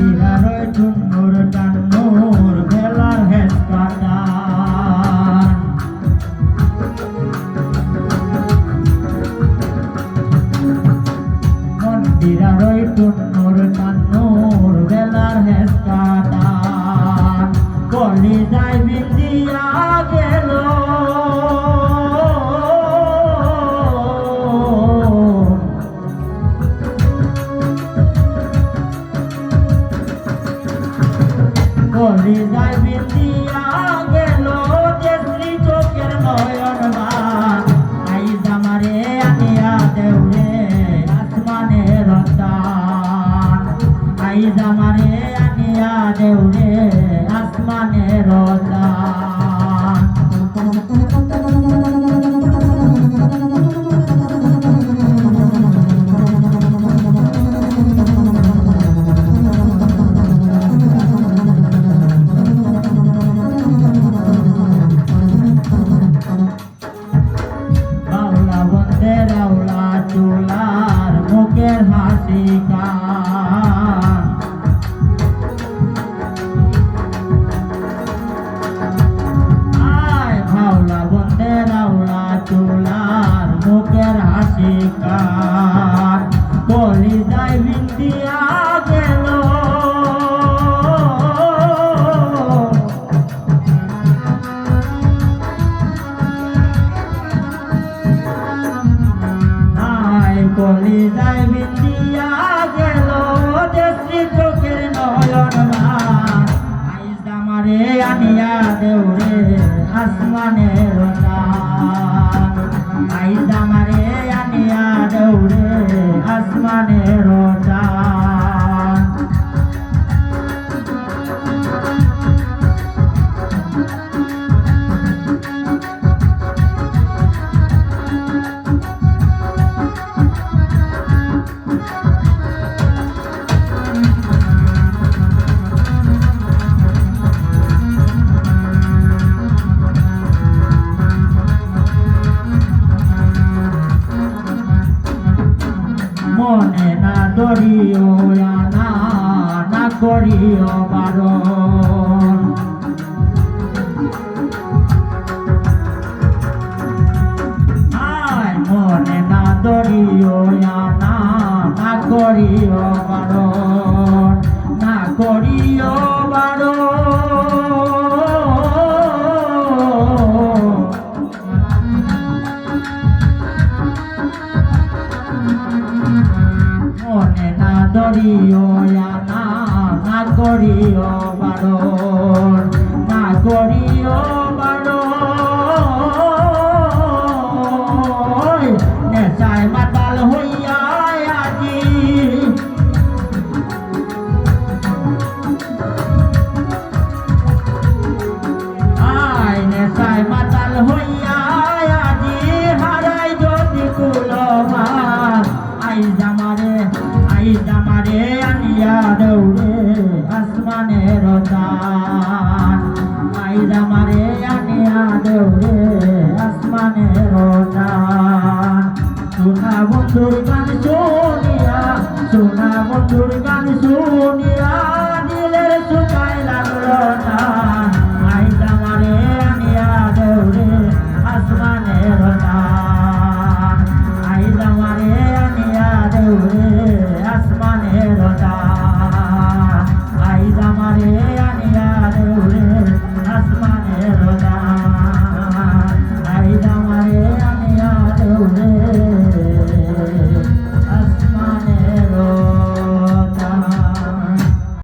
মন্দিরার ঠুমুর টান্নুর বেলার হেস কাটান। মন্দিরার ঠুমুর টান্নুর বেলার হেস কাটান। কলি যাই বিন্দিয়া কলি যাই বিন্দিয়া গেল দেশলি চোখের নয়ন বান আইজ আমারে আনিয়া দেউরে দেউরে আসমানের তান মুখের হাসি কান কলি যাই বিন্দিয়া গেল। নাই কলি যাই বিন্দিয়া গেল। দেশি চোখের নয়ন আইজ আমারে আনিয়া দেউরে আসমানের দান আসমানের করিও বারণ। মনে না দরিও না না করিও বারণ। না করিও বারণ। করিও বারণ না মাতাল হইয়া আজি। আয়, নেশায় মাতাল হইয়া আজি। হারাই যদি কুলমা আই জামারে আই জামারে আনিয়া দৌড়ে। বন্ধুর গান শুনিয়া, সোনা বন্ধুর গান শুনিয়া, দিলের সুখায় লাগল না। আই জামারে আনিয়া দৌড়ে আসমানের দান আই জামারে আনিয়া দৌড়ে